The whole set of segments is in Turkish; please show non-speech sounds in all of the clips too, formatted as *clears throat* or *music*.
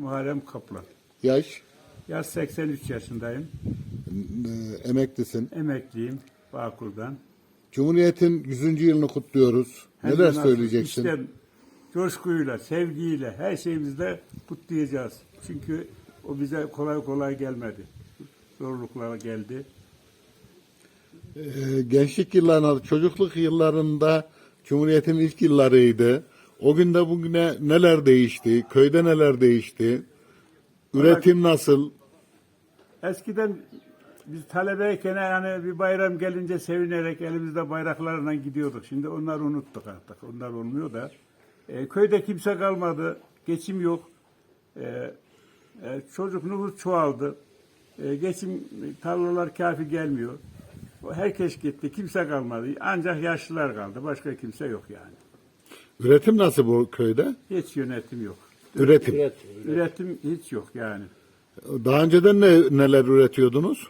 Muharrem Kaplan. Yaş, Yaş 83 yaşındayım. e, emeklisin. Emekliyim Bağkur'dan. Cumhuriyet'in 100. yılını kutluyoruz. Hem Neler nasıl söyleyeceksin? İşte coşkuyla, sevgiyle, her şeyimizle kutlayacağız. Çünkü o bize kolay kolay gelmedi. Zorluklar geldi. E, gençlik yıllarında, çocukluk yıllarında Cumhuriyet'in ilk yıllarıydı. O günde bugüne neler değişti? Köyde neler değişti? Üretim nasıl? Eskiden biz talebeyken yani bir bayram gelince sevinerek elimizde bayraklarla gidiyorduk. Şimdi onları unuttuk artık. Onlar olmuyor da. E, köyde kimse kalmadı. Geçim yok. E, e, çocuk nüfus çoğaldı. E, geçim tarlalar kafi gelmiyor. Herkes gitti. Kimse kalmadı. Ancak yaşlılar kaldı. Başka kimse yok yani. Üretim nasıl bu köyde? Hiç yönetim yok. Üretim. Üretim hiç yok yani. Daha önceden ne, neler üretiyordunuz?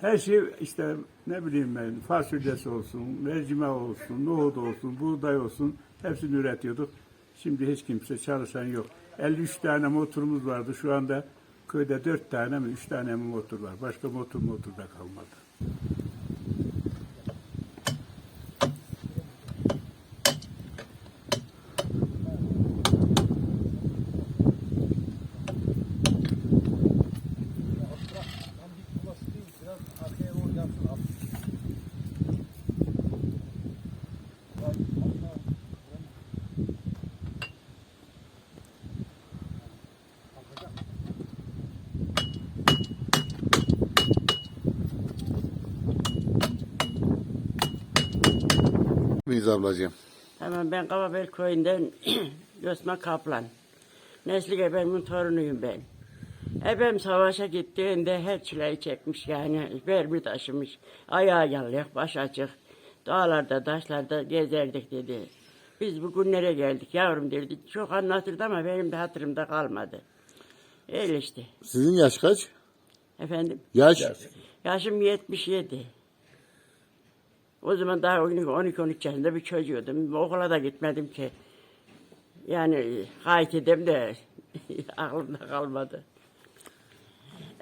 Her şey işte ne bileyim ben fasulyesi olsun, mercimek olsun, nohut olsun, buğday olsun hepsini üretiyorduk. Şimdi hiç kimse çalışan yok. 53 tane motorumuz vardı. Şu anda köyde 4 tane mi 3 tane mi motor var. Başka motor motor da kalmadı. Miyiz ablacığım? Tamam ben Kavabel köyünden *clears throat* Yosma Kaplan. Nesli ebemin torunuyum ben. Ebem savaşa gittiğinde her çileyi çekmiş yani vermi taşımış. Ayağı yalıyor, baş açık. Dağlarda, taşlarda gezerdik dedi. Biz bugünlere geldik yavrum dedi. Çok anlatırdı ama benim de hatırımda kalmadı. Öyle işte. Sizin yaş kaç? Efendim Yaş. yaşım 77. O zaman daha 12-13 yaşında bir çocuğudum. Okula da gitmedim ki. Yani kayıt edem de *laughs* aklımda kalmadı.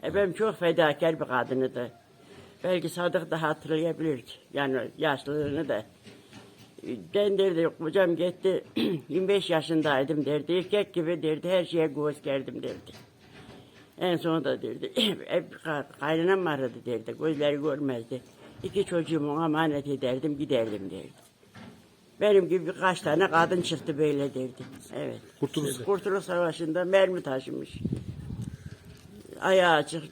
E ben çok fedakar bir kadınıydı. Belki Sadık da hatırlayabilir. Yani yaşlılığını da. Ben derdi kocam gitti 25 yaşındaydım derdi. Erkek gibi derdi her şeye göz gerdim derdi. En sonunda derdi *clears throat* hep ka- kaynanam aradı derdi. Gözleri görmezdi. İki çocuğumu emanet ederdim giderdim derdi. Benim gibi birkaç tane kadın çıktı böyle derdi. Evet. Kurtuluş- Kurtuluş Savaşı'nda mermi taşımış. Ayağı açık,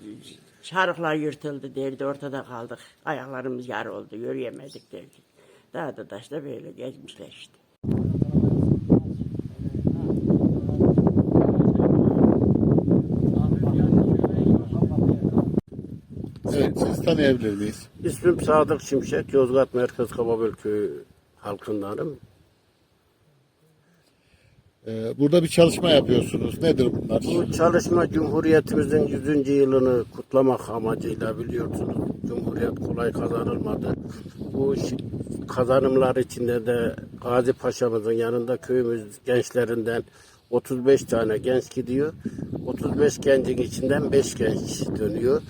çarıklar yırtıldı derdi. Ortada kaldık. Ayaklarımız yar oldu. Yürüyemedik derdi. Daha da taşla böyle gezmişler işte. Evet, siz tanıyabilir miyiz? İsmim Sadık Şimşek, Yozgat Merkez Kababel Köyü halkındanım. Ee, burada bir çalışma yapıyorsunuz. Nedir bunlar? Bu çalışma Cumhuriyetimizin 100. yılını kutlamak amacıyla biliyorsunuz. Cumhuriyet kolay kazanılmadı. Bu kazanımlar içinde de Gazi Paşa'mızın yanında köyümüz gençlerinden 35 tane genç gidiyor. 35 gencin içinden 5 genç dönüyor.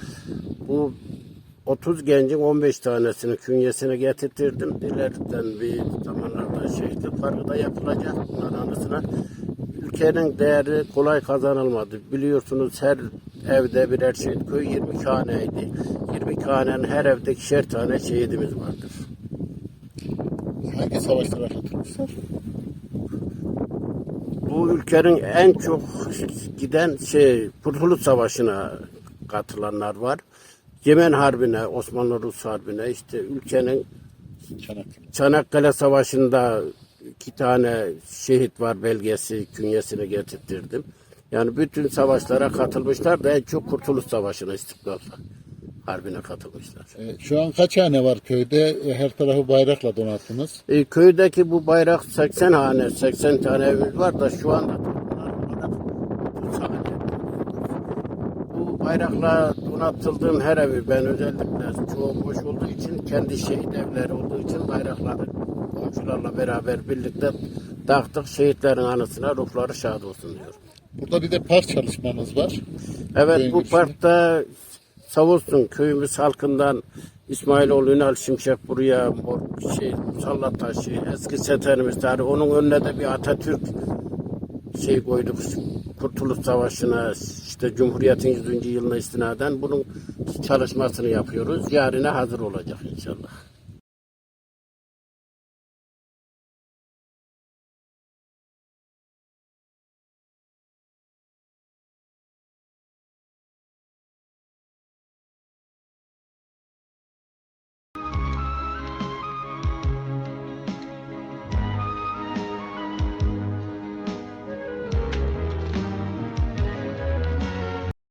Bu 30 gencin 15 tanesini künyesine getirtirdim. İleriden bir zamanlarda şehitlik parkı da yapılacak anısına. Ülkenin değeri kolay kazanılmadı. Biliyorsunuz her evde birer şehit köy 20 haneydi. 20 hanenin her evde ikişer tane şehidimiz vardır. Hangi savaşlara katılmışlar? Bu ülkenin en çok giden şey Kurtuluş Savaşı'na katılanlar var. Yemen Harbi'ne, Osmanlı-Rus Harbi'ne işte ülkenin Çanakkale. Çanakkale Savaşı'nda iki tane şehit var belgesi künyesine getirttirdim. Yani bütün savaşlara katılmışlar da en çok Kurtuluş Savaşı'na İstiklal Harbi'ne katılmışlar. Ee, şu an kaç hane var köyde? Ee, Her tarafı bayrakla donattınız. E, köydeki bu bayrak 80 hane, 80 tane evimiz var da şu anda bunlar olarak 30 hane. Bu bayrakla donatıldığım her evi ben özellikle çoğu boş olduğu için kendi şehit evleri olduğu için bayrakları komşularla beraber birlikte taktık şehitlerin anısına ruhları şad olsun diyor. Burada bir de park çalışmamız var. Evet Köyün bu girişinde. parkta sağ olsun köyümüz halkından İsmailoğlu Ünal Şimşek buraya şey, sallat taşı eski seterimiz tarih onun önüne de bir Atatürk şey koyduk Kurtuluş Savaşı'na işte Cumhuriyet'in 100. yılına istinaden bunun çalışmasını yapıyoruz. Yarına hazır olacak inşallah.